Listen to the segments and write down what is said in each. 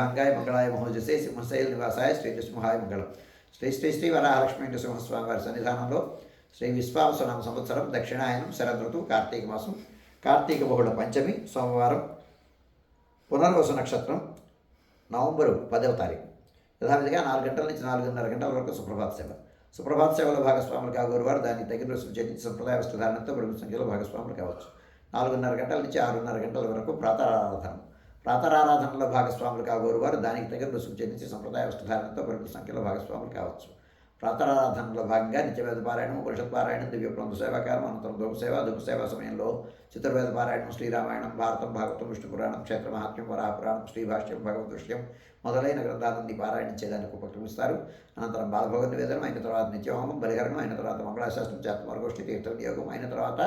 శుభాంగాయ మంగళాయ మహోజసే సింహశైల నివాసాయ శ్రీ నృసింహాయ మంగళం శ్రీ శ్రీ శ్రీ వరాహలక్ష్మీ నృసింహస్వామి వారి సన్నిధానంలో శ్రీ విశ్వావసనామ సంవత్సరం దక్షిణాయనం శరదృతు కార్తీక మాసం కార్తీక బహుళ పంచమి సోమవారం పునర్వసు నక్షత్రం నవంబరు పదవ తారీఖు యథావిధిగా నాలుగు గంటల నుంచి నాలుగున్నర గంటల వరకు సుప్రభాత సేవ సుప్రభాత సేవలో భాగస్వాములు కాగోరు వారు దానికి తగిన రుసుము చెల్లించి సంప్రదాయ వస్త్రధారణతో బరువు సంఖ్యలో భాగస్వాములు కావచ్చు నాలుగున్నర గంటల నుంచి ఆరున్నర గంటల వరకు ప్రాతరారాధన ప్రాతరారాధనలో భాగస్వాములు కాగోరు వారు దానికి తగిన రుసుము చెల్లించి సంప్రదాయ వస్త్రధారణతో పరిమిత సంఖ్యలో భాగస్వాములు కావచ్చు. ప్రాతరారాధనలో భాగంగా నిత్యవేద పారాయణం ఉపనిషత్ పారాయణం దివ్య సేవాకారం అనంతరం ధూపసేవ ధూపసేవ సమయంలో చతుర్వేద పారాయణం శ్రీరామాయణం భారతం భాగవతం విష్ణు పురాణం క్షేత్ర మహాత్మ్యం వరాహపురాణం శ్రీభాష్యం భగవదృశ్యం మొదలైన గ్రంథాలన్నీ పారాయణించేదానికి ఉపక్రమిస్తారు. అనంతరం బాలభోగ నివేదనం అయిన తర్వాత నిత్యహోమం బలిహరణం అయిన తర్వాత మంగళాశాస్త్రం చేతమరగోష్ఠి తీర్థ వినియోగం అయిన తర్వాత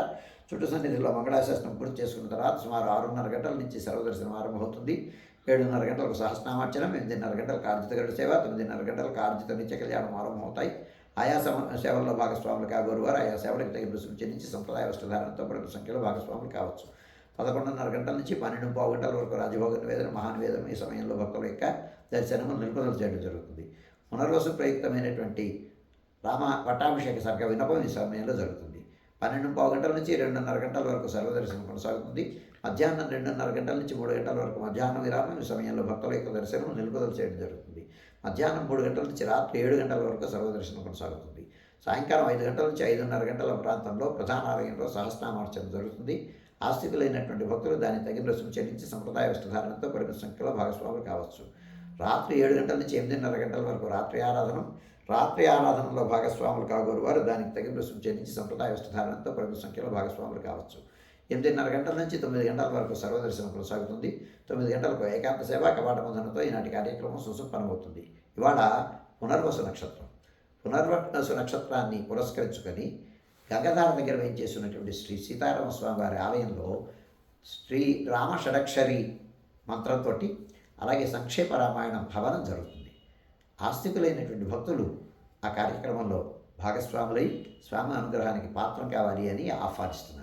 చుట్టు సన్నిధిలో మంగళాశాస్త్రం పూర్తి చేసుకున్న తర్వాత సుమారు ఆరున్నర గంటల నుంచి సర్వదర్శనం ఆరంభమవుతుంది. ఏడున్నర గంటలకు సహస్నామార్చనం ఎనిమిదిన్నర గంటలకు ఆర్జిత గరుడ సేవ తొమ్మిదిన్నర గంటలకు ఆర్జిత నిత్య కళ్యాణం ఆరంభమవుతాయి ఆయా సమ సేవల్లో భాగస్వాములు కాగోరువారు ఆయా సేవలకు తగిన రుసుము చెల్లించి సంప్రదాయ వస్త్రధారణతో ప్రతి సంఖ్యలో భాగస్వాములు కావచ్చు. పదకొండున్నర గంటల నుంచి పన్నెండు పావు గంటల వరకు రాజభోగ నివేదన మహానివేదనం ఈ సమయంలో భక్తుల యొక్క దర్శనము నిలుపుదల చేయడం జరుగుతుంది. పునర్వసు ప్రయుక్తమైనటువంటి రామ పట్టాభిషేక సర్గ వినపం ఈ సమయంలో జరుగుతుంది. పన్నెండు పావు గంటల నుంచి రెండున్నర గంటల వరకు సర్వదర్శనం కొనసాగుతుంది. మధ్యాహ్నం రెండున్నర గంటల నుంచి మూడు గంటల వరకు మధ్యాహ్నం విరామం ఈ సమయంలో భక్తుల యొక్క దర్శనం నిలుపుదల చేయడం జరుగుతుంది. మధ్యాహ్నం మూడు గంటల నుంచి రాత్రి ఏడు గంటల వరకు సర్వదర్శనం కొనసాగుతుంది. సాయంకాలం ఐదు గంటల నుంచి ఐదున్నర గంటల ప్రాంతంలో ప్రధాన ఆలయంలో సహస్నామార్చన జరుగుతుంది. ఆస్తికులైనటువంటి భక్తులు దాన్ని తగిన రుసుము చెల్లించి సంప్రదాయ వస్త్రధారణతో పరిమిత సంఖ్యలో భాగస్వాములు కావచ్చు. రాత్రి ఏడు గంటల నుంచి ఎనిమిదిన్నర గంటల వరకు రాత్రి ఆరాధనం రాత్రి ఆరాధనలో భాగస్వాములు కాగోరు వారు. దానికి తగిన రుసుము చెల్లించి సంప్రదాయ వస్త్రధారణతో ప్రముఖ సంఖ్యలో భాగస్వాములు కావచ్చు. ఎనిమిదిన్నర గంటల నుంచి తొమ్మిది గంటల వరకు సర్వదర్శనం కొనసాగుతుంది. తొమ్మిది గంటలకు ఏకాంత సేవ కవాట ముందనతో ఈనాటి కార్యక్రమం సుసంపన్నమవుతుంది. ఇవాళ పునర్వసు నక్షత్రం. పునర్వసు నక్షత్రాన్ని పురస్కరించుకొని గంగధార దగ్గర వేయించేసినటువంటి శ్రీ సీతారామస్వామి వారి ఆలయంలో శ్రీ రామ షడక్షరి మంత్రంతో అలాగే సంక్షేప రామాయణం భవనం జరుగుతుంది. ఆస్తికులైనటువంటి భక్తులు ఆ కార్యక్రమంలో భాగస్వాములై స్వామి అనుగ్రహానికి పాత్రం కావాలి అని ఆహ్వానిస్తున్నారు.